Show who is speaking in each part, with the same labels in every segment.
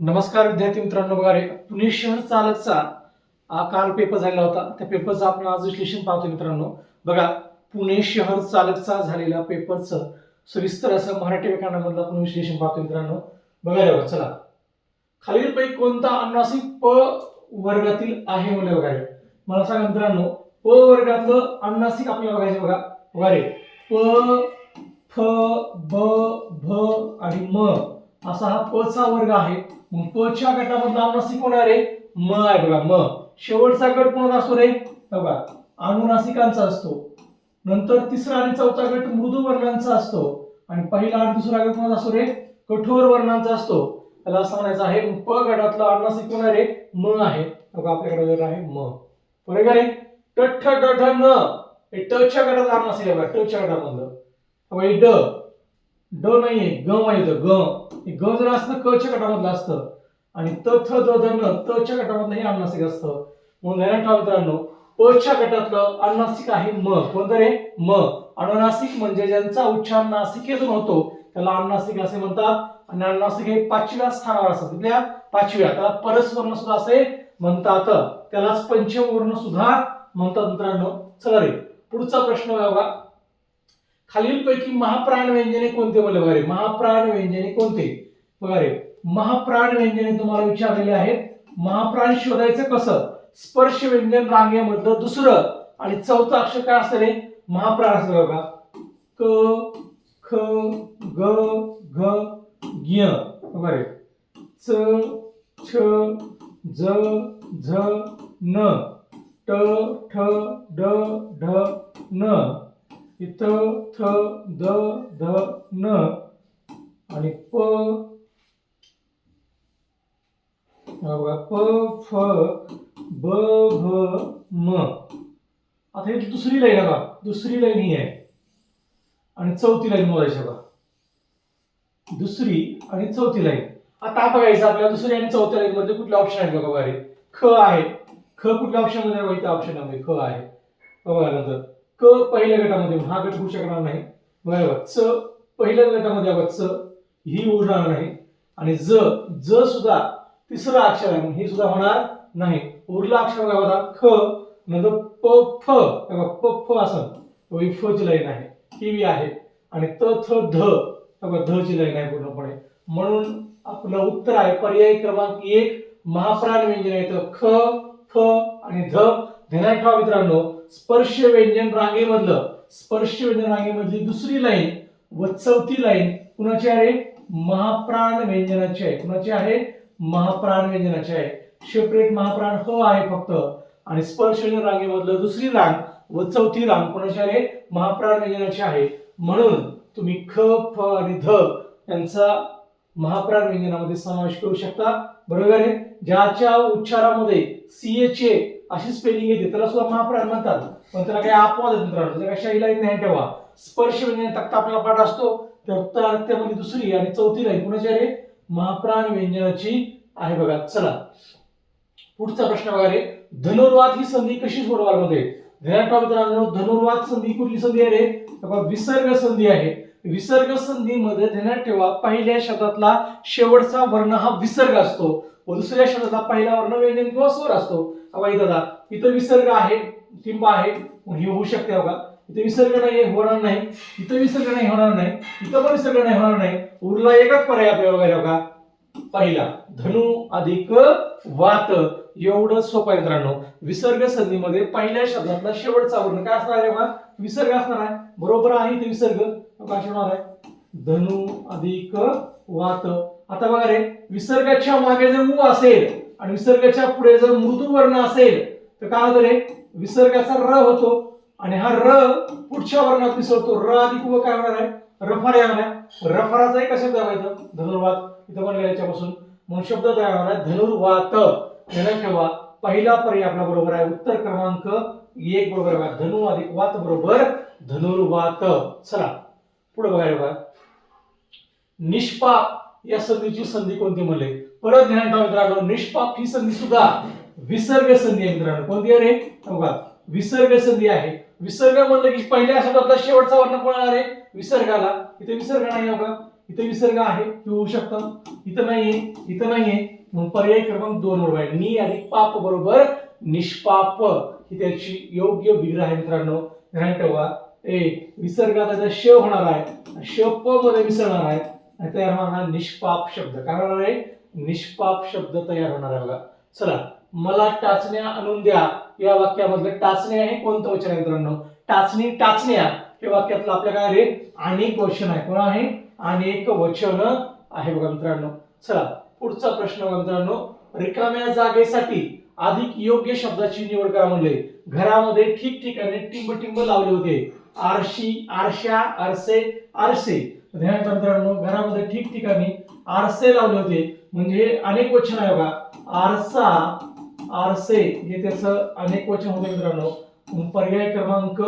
Speaker 1: नमस्कार विद्यार्थी मित्रांनो बघा रे. पुणे शहर चालकचा काल पेपर झालेला होता. त्या पेपरचं आपण आज विश्लेषण पाहतो मित्रांनो. बघा पुणे शहर चालकचा झालेला पेपरचं सविस्तर असं मराठी व्याकरणामधलं आपण विश्लेषण पाहतो मित्रांनो. बघा रे बघा चला. खालीलपैकी कोणता अनुनासिक प वर्गातील आहे मला बघा रे मला सांगा मित्रांनो प वर्गातलं अनुनासिक आपल्याला बघायचं बघा. बघा रे. प फ ब भ आणि म. असा हा प चा वर्ग आहे. मग प च्या गटामधला अनुनासिक कोण आहे म आहे बघा म. शेवटचा गट कोणाचा असतो रे? बघा अनुनासिकांचा असतो. नंतर तिसरा आणि चौथा गट मृदू वर्णांचा असतो. आणि पहिला आणि दुसरा गट कोणाचा असतो रे? कठोर वर्णांचा असतो. त्याला असं म्हणायचं आहे प गटातला अनुनासिक कोण आहे रे? म आहे. बघा आपल्याकडे आहे म. बरोबर रे? टठ डठ न. हे गटात अनुनासिक आहे बघा टच्या गटामधलं. बघा हे ड. ड नाहीये ग माहीत ग. ग जर असतं क च्या गटामधलं असतं. आणि त थ द धन त च्या गटामधलं हे अनुनासिक असतं. म्हणून ध्यानात ठेवा मित्रांनो. प च्या गटातलं अनुनासिक आहे म. कोणतं रे? म. अनुनासिक म्हणजे ज्यांचा उच्चार नासिकेतून होतो त्याला अनुनासिक असे म्हणतात. आणि अनुनासिक हे पाचव्या स्थानावर असतात. कुठल्या? पाचव्या. त्याला परस्वर्ण सुद्धा असे म्हणतात. त्यालाच पंचमवर्ण सुद्धा म्हणतात मित्रांनो. चला रे पुढचा प्रश्न बघा. खालीलपैकी महाप्राण व्यंजने कोणते बोलले बघा रे? महाप्राण व्यंजने कोणते? बघा रे महाप्राण व्यंजने तुम्हाला विचारलेले आहेत. महाप्राण शोधायचं कसं? स्पर्श व्यंजन रांगेमधलं दुसरं आणि चौथं अक्षर काय असतं रे? महाप्राण असतं बघा. क ख ग घ ज्ञ बघा रे. च छ ज झ न. ट ठ ड ढ न. इथं थ द ध न आणि प. बघा प फ ब भ म. आता ही दुसरी लाईन आहे बा दुसरी लाईन ही आहे. आणि चौथी लाईन मोजायची बा दुसरी आणि चौथी लाईन. आता बघायचं आपल्याला दुसरी आणि चौथ्या लाईन मध्ये कुठले ऑप्शन आहेत बघा बघा ख आहे. ख कुठल्या ऑप्शनमध्ये आहे? बघा इथं ऑप्शन आहे. ख आहे. बघा नंतर. क पहिल्या गटामध्ये हा गट होऊ शकणार नाही. बरोबर. च पहिल्या गटामध्ये बघा च ही उरणार नाही. आणि ज ज सुद्धा तिसरं अक्षर आहे हे सुद्धा होणार नाही. उरला अक्षर काय बघा ख नंतर प फ. प फ असं. ही फ ची लाईन आहे. ही आहे. आणि त थ ध. ध ची लाईन आहे पूर्णपणे. म्हणून आपलं उत्तर आहे पर्याय क्रमांक एक महाप्राण व्यंजन येतं ख फ आणि ध. ध्यानात ठेवा मित्रांनो. स्पर्श व्यंजन रांगेमधलं स्पर्श व्यंजन रांगेमधली दुसरी लाईन व चौथी लाईन कुणाची आहे? महाप्राण व्यंजनाची आहे. कुणाची आहे? महाप्राण व्यंजनाची आहे. सेपरेट महाप्राण ह आहे फक्त. आणि स्पर्श व्यंजन रांगेमधलं दुसरी रांग व चौथी रांग कुणाची आहे? महाप्राण व्यंजनाची आहे. म्हणून तुम्ही ख फ आणि ध यांचा महाप्राण व्यंजनामध्ये समावेश करू शकता. बरोबर आहे? ज्याच्या उच्चारामध्ये सीएचे अशी स्पेलिंग येते त्याला सुद्धा महाप्राण म्हणतात. पण त्याला काही अपवाद आहेत मित्रांनो लाईन नाही ठेवा. स्पर्श व्यंजन तक्ता आपला पाठ असतो त्या दुसरी आणि चौथी लाईन कुणाची आहे महाप्राण व्यंजनाची आहे बघा. चला. पुढचा प्रश्न बघा रे. धनुर्वाद ही संधी कशी सोडवाल मध्ये? धनुर्वाद ठेवा संधी कुठली संधी आहे रे? बघा, विसर्ग संधी आहे. विसर्ग संधीमध्ये ध्यानात ठेवा पहिल्या शब्दातला शेवटचा वर्ण हा विसर्ग असतो. व दुसऱ्या शब्दातला पहिला वर्ण व्यंजन किंवा स्वर असतो. वाई दादा इथं विसर्ग आहे टिंब आहे मग ही होऊ शकते बघा. इथं विसर्ग नाही होणार नाही. इथं विसर्ग नाही होणार नाही. इथं पण विसर्ग नाही होणार नाही. उरला एकच पर्याय आपल्याला बघायला बघा पहिला धनु अधिक वात. एवढं सोपं आहे मित्रांनो. विसर्ग संधीमध्ये पहिल्या शब्दातला शेवटचा वर्ण काय असणार आहे बघा? विसर्ग असणार आहे. बरोबर आहे इथे विसर्ग. काय होणार आहे? धनु अधिक वात. आता बघा रे विसर्गाच्या मागे जर उ असेल आणि विसर्गाच्या पुढे जर मृदू वर्ण असेल तर काय होतं रे? विसर्गाचा र होतो. आणि हा र पुढच्या वर्णात मिसळतो र अधिक व काय होणार आहे? रफा येणार आहे. रफाराचा एक शब्द आहे इथं. धनुर्वात. इथं म्हणलं याच्यापासून? म्हणून शब्द तयार होणार आहे. धनुर्वात. ध्यानात ठेवा. पहिला पर्याय आपला बरोबर आहे. उत्तर क्रमांक एक बरोबर आहे धनु अधिक वात बरोबर. धनुर्वात. चला. पुढे बघायला बघा. निष्पाप या संधीची संधी कोणती म्हणले? परत ध्यानात ठेवा मित्रांनो निष्पाप ही संधी सुद्धा विसर्ग संधी आहे मित्रांनो. कोणती आहे रे? बघा विसर्ग संधी आहे. विसर्ग म्हणलं की पहिल्या शब्दातला शेवटचा वर्ण कोण आहे विसर्गाला. इथे विसर्ग नाही बघा इथं विसर्ग आहे. ते होऊ शकतं. इथं नाहीये. इथं नाहीये. म्हणून पर्याय क्रमांक दोन बरोबर आहे नि अधिक पाप बरोबर निष्पाप. ही त्याची योग्य विग्रह आहे मित्रांनो. ध्यान ठेवा. ए विसर्गाचा आता श होणार आहे. श प मध्ये विसरणार आहे. आणि तयार होणार निष्पाप शब्द. काय होणार आहे निष्पाप शब्द तयार होणार आहे बघा. चला मला टाचण्या आणून द्या. या वाक्यामधलं टाचण्या हे कोणतं वचन आहे मित्रांनो? टाचणी टाचण्या. हे वाक्यातलं आपल्या काय रे अनेक वचन आहे. कोण आहे? अनेक वचन आहे बघा मित्रांनो. चला पुढचा प्रश्न बघा मित्रांनो. रिकाम्या जागेसाठी अधिक योग्य शब्दाची निवड करा म्हणले. घरामध्ये ठिकठिकाणी टिंब टिंब लावले होते. आरशी आरशा आरसे आरसे. ध्यान मित्रांनो. घरामध्ये ठिकठिकाणी आरसे लावले होते. म्हणजे अनेक वचन आहे बघा. आरसा आरसे हे त्याचं अनेक वचन होते मित्रांनो. पर्याय क्रमांक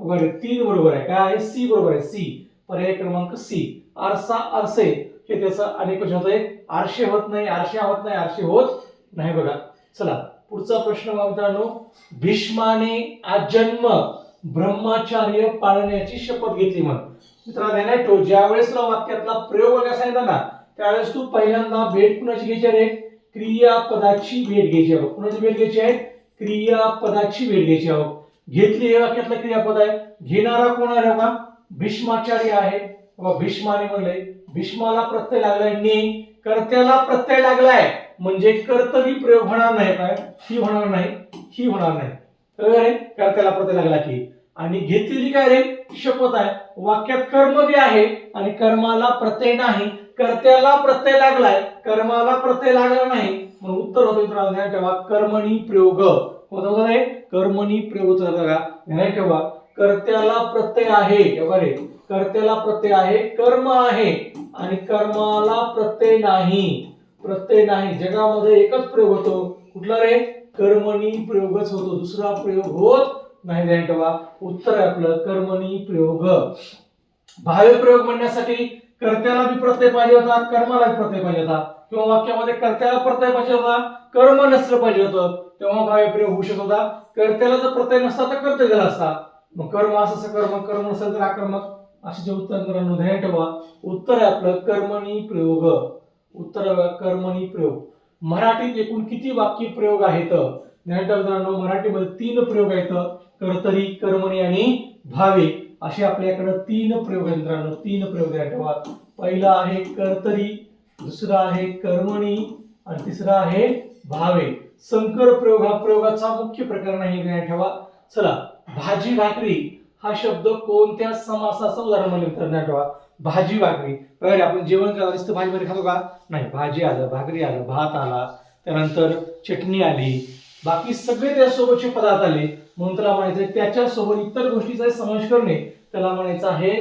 Speaker 1: वगैरे तीन बरोबर आहे. काय आहे? सी बरोबर आहे. सी. पर्याय क्रमांक सी. आरसा आरसे हे त्याचं अनेक वचन होत. आरशे होत नाही आरशा होत नाही आरशे होत नाही बघा. चला पुढचा प्रश्न मित्रांनो. भीष्माने आजन्म ब्रह्माचार्य पाळण्याची शपथ घेतली मग मित्रांनो ज्यावेळेस तुला वाक्यातला प्रयोग वगैरे सांगितला ना त्यावेळेस तू पहिल्यांदा भेट कुणाची घ्यायची आहे रे? क्रियापदाची भेट घ्यायची आहे कुणाची भेट घ्यायची आहे? क्रियापदाची भेट घ्यायची आहोत घेतली हे वाक्यातलं क्रियापद आहे. घेणारा कोण आहे का भीष्माचार्य आहे. बाबा भीष्माने म्हणले भीष्माला प्रत्यय लागलाय. ने कर्त्याला प्रत्यय लागलाय. म्हणजे कर्तरी प्रयोग होणार नाही काय ही होणार नाही ही होणार नाही. कळलं कर्त्याला प्रत्यय लागला की. आणि घेतलेली काय रे? शपथ आहे. वाक्यात कर्म बी आहे आणि कर्माला प्रत्यय नाही. कर्त्याला प्रत्यय लागलाय कर्माला प्रत्यय लागला नाही. म्हणून उत्तर होतं मित्रांनो ठेवा कर्मणी प्रयोग. होत होतं रे कर्मणी प्रयोग होतं बघा. ठेवा कर्त्याला प्रत्यय आहे. बरे कर्त्याला प्रत्यय आहे कर्म आहे. आणि कर्माला प्रत्यय नाही. प्रत्यय नाही. जगामध्ये एकच प्रयोग होतो. कुठला रे? कर्मणी प्रयोगच होतो. दुसरा प्रयोग होत नाही. ध्यान ठेवा. उत्तर आहे आपलं कर्मणी प्रयोग. भाव्य प्रयोग म्हणण्यासाठी कर्त्याला बी प्रत्यय पाहिजे होता कर्माला बी प्रत्यय पाहिजे होता. किंवा वाक्यामध्ये कर्त्याला प्रत्यय पाहिजे होता कर्म नसलं पाहिजे होतं. तेव्हा भाव्य प्रयोग होऊ शकत होता. कर्त्याला जर प्रत्यय नसता तर कर्तव्य झाला असता. मग कर्म असं कर्म कर्म नसेल तर आक्रमक. असे जे उत्तर मित्रांनो ध्यान ठेवा. उत्तर आहे आपलं कर्मणी प्रयोग. उत्तर कर्मणी प्रयोग. मराठीत एकूण किती वाक्य प्रयोग आहेत? ध्यान ठेवा मित्रांनो मराठीमध्ये तीन प्रयोग आहेत. कर्तरी कर्मणी आणि भावे. असे आपल्याकडं तीन प्रयोग यंत्रांनो तीन प्रयोग ध्यान ठेवा पहिला आहे कर्तरी दुसरा आहे कर्मणी आणि तिसरा आहे भावे. संकर प्रयोग हा प्रयोगाचा मुख्य प्रकार नाही ध्यान ठेवा. चला भाजी भाकरी हा शब्द कोणत्या समासाचं उदाहरण म्हणलं मित्रांनो ठेवा? भाजी भाकरी. बघा आपण जेवण करा नुसतं भाजी भाकरी खातो का? नाही भाजी आलं भाकरी आलं भात आला त्यानंतर चटणी आली बाकी सगळे त्यासोबतचे पदार्थ आले. म्हणून त्याला म्हणायचं त्याच्यासोबत इतर गोष्टीचा समावेश करणे. त्याला म्हणायचं आहे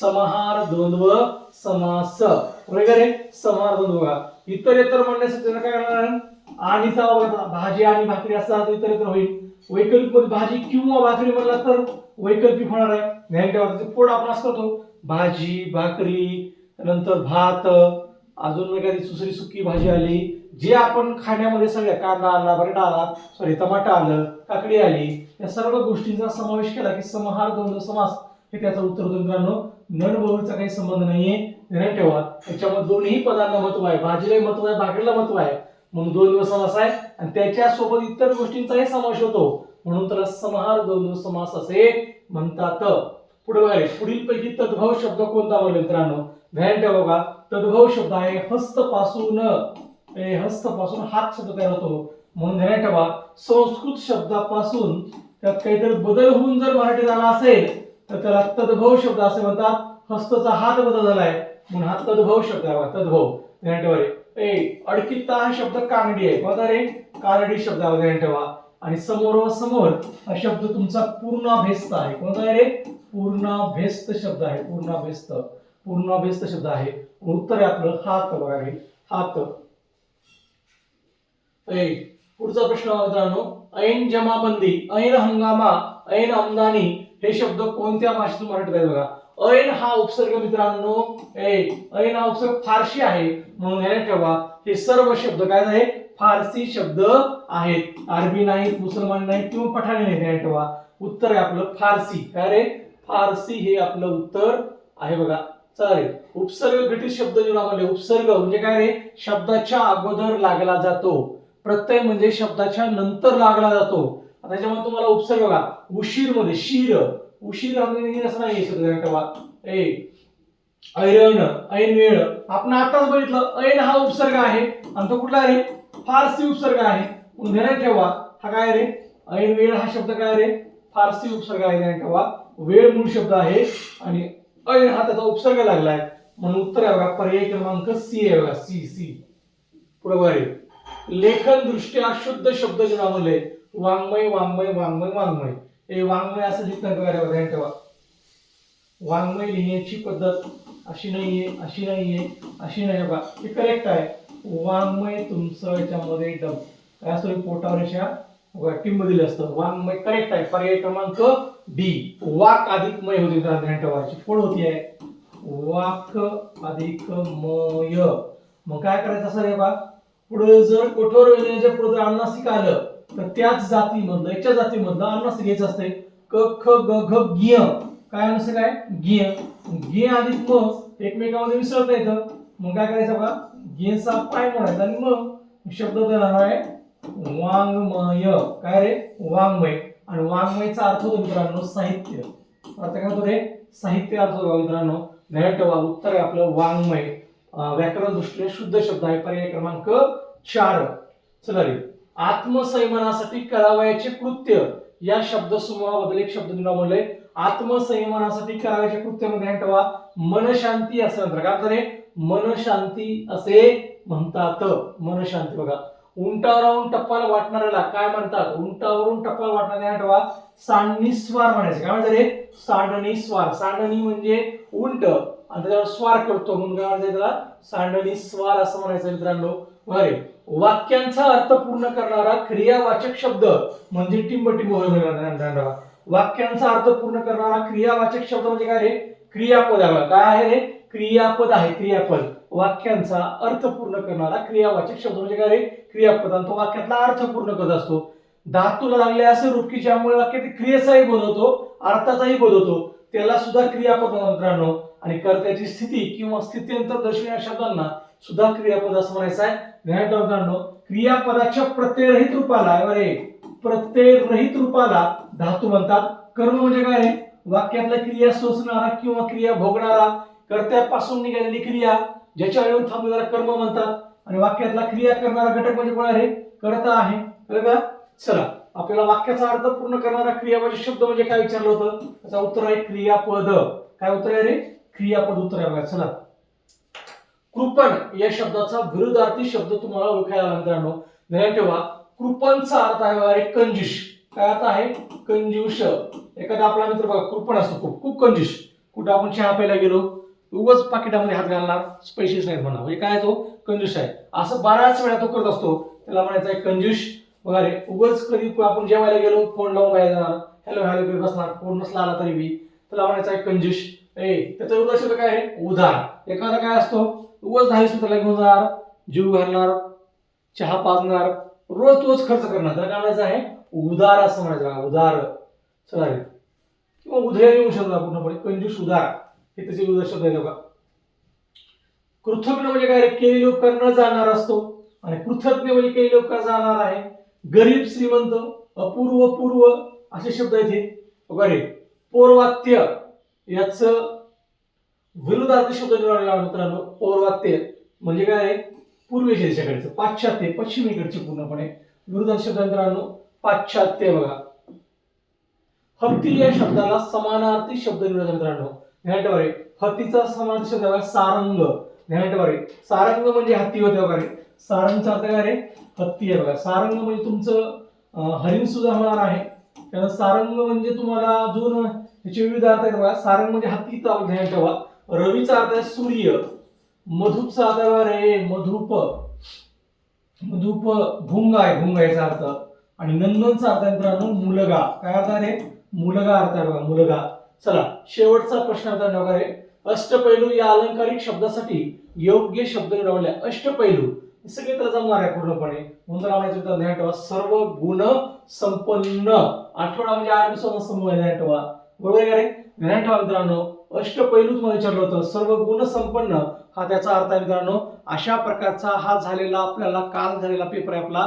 Speaker 1: समाहार द्वंद्व समास. वगैरे समाहार द्वंद्व इतर इतर म्हणण्यासाठी त्याला काय करणार आणि आणीचा भाजी आणि भाकरी असा इतर इतर होईल. वैकल्पिक भाजी किंवा भाकरी म्हणला तर वैकल्पिक होणार आहे. ध्यान पोट आपण असतो करतो. भाजी भाकरी नंतर भात अजून एखादी दुसरी सुकी भाजी आली जे आपण खाण्यामध्ये सगळ्या कांदा आला बटाटा आला सॉरी टमाटा आलं काकडी आली या सर्व गोष्टींचा समावेश केला की समहार द्वंद्व समास हे त्याचं उत्तर होतं मित्रांनो नन काही संबंध नाहीये. ध्यानात ठेवा. त्याच्यामध्ये दोन्ही पदांना महत्त्व आहे. भाजीलाही महत्त्व आहे भाकरीला महत्त्व आहे. म्हणून दोन दिवस समास आहे. आणि त्याच्यासोबत इतर गोष्टींचाही समावेश होतो. म्हणून त्याला समहार द्वंद्व समास असे म्हणतात. पुढे बघा पुढील पैकी तद्भाव शब्द कोणता बोलले मित्रांनो? ध्यान ठेवा तद्भव शब्द आहे हस्त पासून हस्त पासून हात शब्द तयार होतो. म्हणून ध्यानात ठेवा संस्कृत शब्दापासून त्यात काहीतरी बदल होऊन जर मराठी झाला असेल तर त्याला तद्भव शब्द असे म्हणतात. हस्तचा हात बदल झालाय म्हणून हा तद्भव शब्द आहे तद्भव. ध्यानात ठेवा ए अडकित्ता हा शब्द कानडी आहे. कोणता रे कानडी शब्द आहे ध्यान ठेवा. आणि समोर व समोर हा शब्द तुमचा पूर्णाभेस्त आहे. कोणता आहे रे? पूर्णाभेस्त शब्द आहे पूर्णाभेस्त. पूर्णाभेस्त शब्द आहे. उत्तर आहे आपलं. हात बघा रे हात ऐ पुढचा प्रश्न मित्रांनो. ऐन जमाबंदी ऐन हंगामा ऐन आमदानी हे शब्द कोणत्या भाषेतून मराठीत आहे बघा? ऐन हा उपसर्ग मित्रांनो ऐन हा उपसर्ग फारशी आहे. म्हणून ध्यानात ठेवा हे सर्व शब्द काय आहे फारसी शब्द आहेत. अरबी नाहीत मुसलमान नाहीत किंवा पठाणी नाहीत ध्यानात ठेवा उत्तर आहे आपलं फारसी. काय रे? फारसी हे आपलं उत्तर आहे बघा. चालेल. उपसर्ग घटित शब्द नियमावली उपसर्ग म्हणजे काय रे? शब्दाच्या अगोदर लागला जातो. प्रत्यय म्हणजे शब्दाच्या नंतर लागला जातो. त्याच्यामध्ये तुम्हाला उपसर्ग बघा. उशीरमध्ये शिर उशीर असं नाही शब्द ठेवा. ए ऐरण ऐन वेळ आपण आताच बघितलं ऐन हा उपसर्ग आहे. आणि तो कुठला रे फारसी उपसर्ग आहे. म्हणून ध्यानात ठेवा. हा काय रे? ऐन वेळ हा शब्द काय रे? फारसी उपसर्ग आहे ध्यानात ठेवा. वेळ मूळ शब्द आहे. आणि ऐन हा त्याचा उपसर्ग लागलाय. म्हणून उत्तर आहे बघा पर्याय क्रमांक सी आहे बघा सी सी. पुढे बघा लेखन दृष्ट्या शुद्ध शब्द जुळवले वाङ्मय वाङ्मय वाङ्मय वाङ्मय. हे वाङ्मय असं लिहितं बघा ठेवा. वाङ्मय लिहिण्याची पद्धत अशी नाहीये अशी नाहीये अशी नाही. बघा हे करेक्ट आहे. वाङ्मय तुमचं याच्यामध्ये डब काय असतो पोटावर अशा टिंब दिलं असतं. वाङ्मय करेक्ट आहे. पर्याय क्रमांक डी. वाक अधिक मय होती ध्यानात ठेवायची फोड होती आहे. वाक अधिक मय. मग काय करायचं असं रे बा? पुढे जर कठोर वेदनेच्या पुढे जर अन्नासिक आलं तर त्याच जातीमधलं याच्या जातीमधलं अन्नासिक घ्यायचं असते क ख ग घ गिय काय अनुसार काय गिय गिय अधिक म एकमेकांमध्ये मिसळता येतं. मग काय करायचं बा? गियचा पाय मोडायचा आणि मग शब्द देणार आहे वाङ्मय. काय रे? वाङ्मय. आणि वाङ्मयचा अर्थ होतो मित्रांनो साहित्य. अर्थ काय होतो रे? साहित्य अर्थ होतो मित्रांनो. ध्यानात ठेवा उत्तर आहे आपलं वाङ्मय. व्याकरण दृष्टीने शुद्ध शब्द आहे. पर्याय क्रमांक चार. चला रे. आत्मसंयमनासाठी करावयाचे कृत्य. या शब्द समूहाबद्दल एक शब्द निघा बोलले आत्मसंयमनासाठी करावयाचे कृत्यामध्ये ध्यान ठेवा. मनशांती असं म्हणतात का तर मनशांती असे म्हणतात मनशांती बघा. उंटावरून टप्पाला वाटणाऱ्याला काय म्हणतात? उंटावरून टप्पाला वाटणाऱ्या ठेवा सांडणी स्वार म्हणायचं. काय म्हणतात रे? सांडणी स्वार सांडणी म्हणजे उंट. आणि त्याच्यावर स्वार करतो. म्हणून काय म्हणायचं त्याला? सांडणी स्वार असं म्हणायचं मित्रांनो. बरे वाक्यांचा अर्थ पूर्ण करणारा क्रियावाचक शब्द म्हणजे टिंबटिंब होय वाक्यांचा अर्थ पूर्ण करणारा क्रियावाचक शब्द म्हणजे काय रे? क्रियापद आहे काय आहे रे? क्रियापद आहे. क्रियापद. वाक्यांचा अर्थ पूर्ण करणारा क्रियावाचक शब्द म्हणजे काय रे? क्रियापदान तो वाक्यातला अर्थ पूर्ण करत असतो. धातूला लागले असं रूप की ज्यामुळे वाक्यात क्रियेचाही बोध होतो अर्थाचाही बोध होतो. त्याला सुद्धा क्रियापद मित्रांनो. आणि कर्त्याची स्थिती किंवा स्थित्यंतर दर्शविणाऱ्या शब्दांना सुद्धा क्रियापद असं म्हणायचं आहे. ध्यानात मित्रांनो. क्रियापदाच्या प्रत्ययरहित रूपाला अरे प्रत्ययरहित रूपाला धातू म्हणतात. कर्म म्हणजे काय रे? वाक्यातल्या क्रिया सोसणारा किंवा क्रिया भोगणारा कर्त्यापासून निघालेली क्रिया ज्याच्या येऊन थांबलेला कर्म म्हणतात आणि वाक्यातला क्रिया करणारा घटक म्हणजे कोण आहे? करता आहे. कळलं का? चला आपल्याला वाक्याचा अर्थ पूर्ण करणारा क्रिया म्हणजे शब्द म्हणजे काय विचारलं होतं? त्याचा उत्तर आहे क्रियापद. काय उत्तर आहे रे? क्रियापद उत्तर आहे बघा चला. कृपण या शब्दाचा विरुद्धार्थी शब्द तुम्हाला ओळखायला मित्रांनो. ध्यान ठेवा कृपणचा अर्थ आहे बघा रे काय अर्थ आहे? कंजूष. एखादा आपला मित्र बघा कृपण असतो खूप खूप कंजूष. कुठं आपण चहा प्यायला गेलो उगच पाकिटामध्ये हात घालणार पैसेच नाहीत म्हणा. म्हणजे काय तो? कंजूश आहे. असं बऱ्याच वेळा तो करत असतो. त्याला म्हणायचा आहे कंजूश वगैरे उगच उगाच कधी आपण जेवायला गेलो फोन लावून बाहेर जाणार. हॅलो हॅलो कधी बसणार. फोन नसला आला तरी बी. त्याला म्हणायचा आहे कंजूश ए त्याचं उदाहरण काय आहे? उधार. एखादा काय असतो? उगाच दहा वीस रुपयाला घेऊन जाणार जीव घालणार चहा पाजणार. रोज तोच खर्च करणार. त्याला काय म्हणायचं आहे? उदार असं म्हणायचं उदार चला किंवा उधळ्या येऊ शकतो पूर्णपणे कंजूस उदार हे त्याचे उदार शब्द आहे बघा. कृतज्ञ म्हणजे काय रे केलेले उपकार न जाणार असतो. आणि कृतज्ञ म्हणजे केलेले उपकार जाणार आहे. गरीब श्रीमंत अपूर्व पूर्व असे शब्द आहेत हे. बघा रे. पौर्वात्य याच विरुद्धार्थी शब्द निवडला मित्रांनो. पौर्वात्य म्हणजे काय आहे? पूर्वेच्या देशाकडचं. पाश्चात्य पश्चिमेकडचे पूर्णपणे. विरुद्धार्थी शब्द मित्रांनो. पाश्चात्य बघा. हत्ती या शब्दाला समानार्थी शब्द निवडला मित्रांनो. ध्यानात हत्तीचा समावेश शब्द सारंग. ध्यानात सारंग म्हणजे हत्ती होते बघा सारंगचा अर्थ काय रे? हत्ती आहे बघा. सारंग म्हणजे तुमचं हरिण सुद्धा होणार आहे. त्यानंतर सारंग म्हणजे तुम्हाला अजून याचे विविध अर्थ आहेत बघा. सारंग म्हणजे हत्तीचा अर्थ ठेवा रवीचा अर्थ आहे सूर्य. मधुपचा अर्थ आहे बघा रे. मधुप. मधुप भुंग आहे. भुंगायचा याचा अर्थ. आणि नंदनचा अर्थ आहे मित्रांनो मुलगा. काय अर्थ आहे मुलगा अर्थ आहे बघा. मुलगा. चला शेवटचा प्रश्न आता आहे. अष्टपैलू या अलंकारिक शब्दासाठी योग्य शब्द निवडले अष्टपैलू सगळे तर जमणार आहे पूर्णपणे. म्हणून ध्यान ठेवा. सर्व गुण संपन्न. आठवडा म्हणजे आठ दिवसाचा समूह ध्यान ठेवा. बरोबर आहे ध्यान ठेवा मित्रांनो. अष्टपैलू तुम्हाला विचारलं होतं. सर्व गुण संपन्न. हा त्याचा अर्थ आहे मित्रांनो अशा प्रकारचा हा झालेला आपल्याला काल झालेला पेपर आहे आपला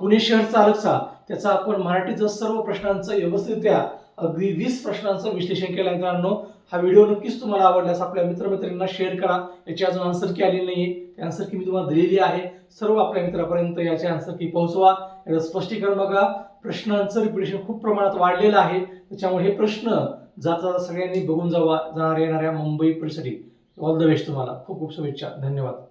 Speaker 1: पुणे शहर चालकचा त्याचा आपण मराठीचं सर्व प्रश्नांचं व्यवस्थितरित्या अगदी वीस प्रश्नांचं विश्लेषण केलं मित्रांनो. हा व्हिडिओ नक्कीच तुम्हाला आवडल्यास आपल्या मित्रमैत्रिणींना शेअर करा. याची अजून आन्सर की आली नाही आहे आन्सर की मी तुम्हाला दिलेली आहे. सर्व आपल्या मित्रापर्यंत याची आन्सर की पोहोचवा. याचं स्पष्टीकरण बघा. प्रश्नांचं रिपिटेशन खूप प्रमाणात वाढलेलं आहे. त्याच्यामुळे हे प्रश्न जाता जाता सगळ्यांनी बघून जावा. जाणाऱ्या येणाऱ्या मुंबई परीक्षेसाठी ऑल द बेस्ट तुम्हाला. खूप खूप शुभेच्छा. धन्यवाद.